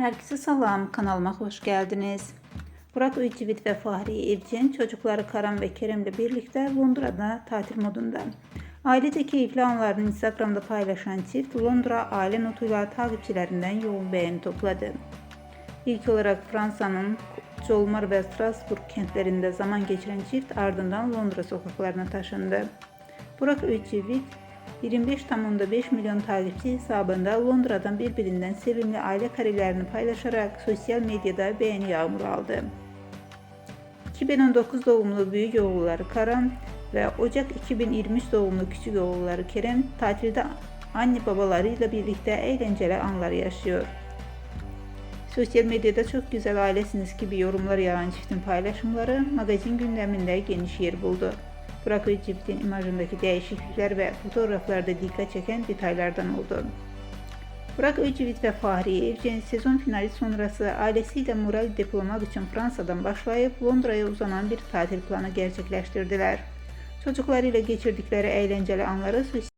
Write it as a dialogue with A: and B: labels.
A: Herkese selam, kanalıma hoş geldiniz. Burak Uycivit ve Fahri Evcen çocukları Karan ve Kerem'le birlikte Londra'da tatil modunda. Ailece keyifli anlarını Instagram'da paylaşan çift Londra aile notuyla takipçilerinden yoğun beğeni topladı. İlk olarak Fransa'nın Colmar ve Strasbourg kentlerinde zaman geçiren çift ardından Londra sokaklarına taşındı. Burak Öçivit 25.5 milyon takipçi hesabında Londra'dan birbirinden sevimli aile karelerini paylaşarak sosyal medyada beğeni yağmuru aldı. 2019 doğumlu büyük oğulları Karan ve Ocak 2023 doğumlu küçük oğulları Kerem tatilde anne babalarıyla birlikte eğlenceli anlar yaşıyor. Sosyal medyada çok güzel ailesiniz gibi yorumlar yağan çiftin paylaşımları magazin gündeminde geniş yer buldu. Burak ve çiftin imajındaki değişiklikler ve fotoğraflarda dikkat çeken detaylardan oldu. Burak Öcevit ve Fahri Evcen sezon finali sonrası ailesiyle moral depolamak için Fransa'dan başlayıp Londra'ya uzanan bir tatil planı gerçekleştirdiler. Çocuklarıyla geçirdikleri eğlenceli anları sosyal